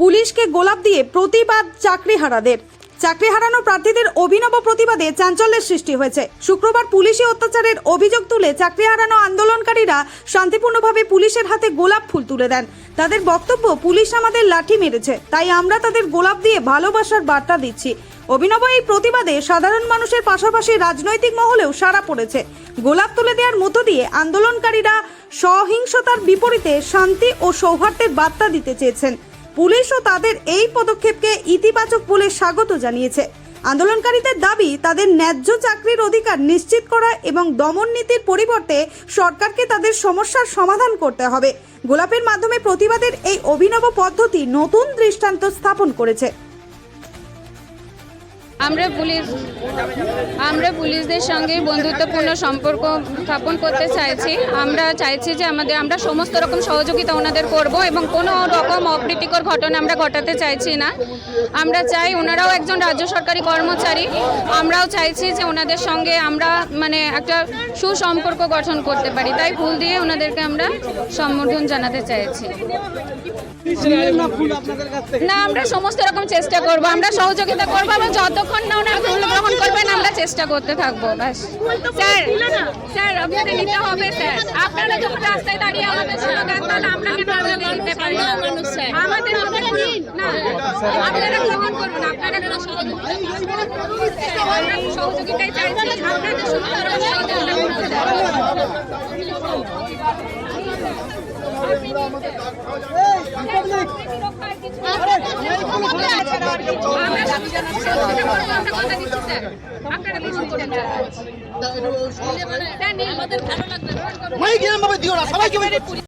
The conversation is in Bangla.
পুলিশকে গোলাপ দিয়ে প্রতিবাদ চাকরিহারাদের। চাকরি হারানো প্রার্থীদের অভিনব প্রতিবাদে চাঞ্চল্যের সৃষ্টি হয়েছে। শুক্রবার পুলিশি অত্যাচারের অভিযোগ তুলে চাকরি হারানো আন্দোলনকারীরা শান্তিপূর্ণভাবে পুলিশের হাতে গোলাপ ফুল তুলে দেন। তাদের বক্তব্য, পুলিশ আমাদের লাঠি মেরেছে, তাই আমরা তাদের গোলাপ দিয়ে ভালোবাসার বার্তা দিচ্ছি। অভিনব এই প্রতিবাদে সাধারণ মানুষের পাশাপাশি রাজনৈতিক মহলেও সাড়া পড়েছে। গোলাপ তুলে দেওয়ার মধ্য দিয়ে আন্দোলনকারীরা সহিংসতার বিপরীতে শান্তি ও সৌহার্দ্যের বার্তা দিতে চেয়েছেন। পুলিশও তাদের এই পদক্ষেপকে ইতিবাচক বলে স্বাগত জানিয়েছে। আন্দোলনকারীদের দাবি, তাদের ন্যায্য চাকরির অধিকার নিশ্চিত করা এবং দমন নীতির পরিবর্তে সরকারকে তাদের সমস্যার সমাধান করতে হবে। গোলাপের মাধ্যমে প্রতিবাদের এই অভিনব পদ্ধতি নতুন দৃষ্টান্ত স্থাপন করেছে। আমরা পুলিশ, আমরা পুলিশদের সঙ্গে বন্ধুত্বপূর্ণ সম্পর্ক স্থাপন করতে চাইছি। আমরা চাইছি যে আমাদের, আমরা সমস্ত রকম সহযোগিতা ওনাদের করব এবং কোনো রকম অপ্রীতিকর ঘটনা আমরা ঘটাতে চাইছি না। আমরা চাই ওনারাও একজন রাজ্য সরকারি কর্মচারী। আমরাও চাইছি যে ওনাদের সঙ্গে আমরা মানে একটা সুসম্পর্ক গঠন করতে পারি। তাই ফুল দিয়ে ওনাদেরকে আমরা সম্বোধন জানাতে চাইছি। না, আমরা সমস্ত রকম চেষ্টা করব, আমরা সহযোগিতা করব এবং যতক্ষণ না ওনারা ফুল গ্রহণ করবেন আমরা চেষ্টা করতে থাকব ব্যাস স্যার স্যার আপনাদের নিতে হবে স্যার আপনারা যখন রাস্তায় দাঁড়িয়ে আমাদের স্লোগান তাহলে আমরা কেন আপনাদের দিতে পারি না আমাদের না আপনারা গ্রহণ করুন আপনারা সহযোগিতাই চাইছি আপনাদের সুন্দর করুন স্যার নিন আমাদের ভালো লাগবে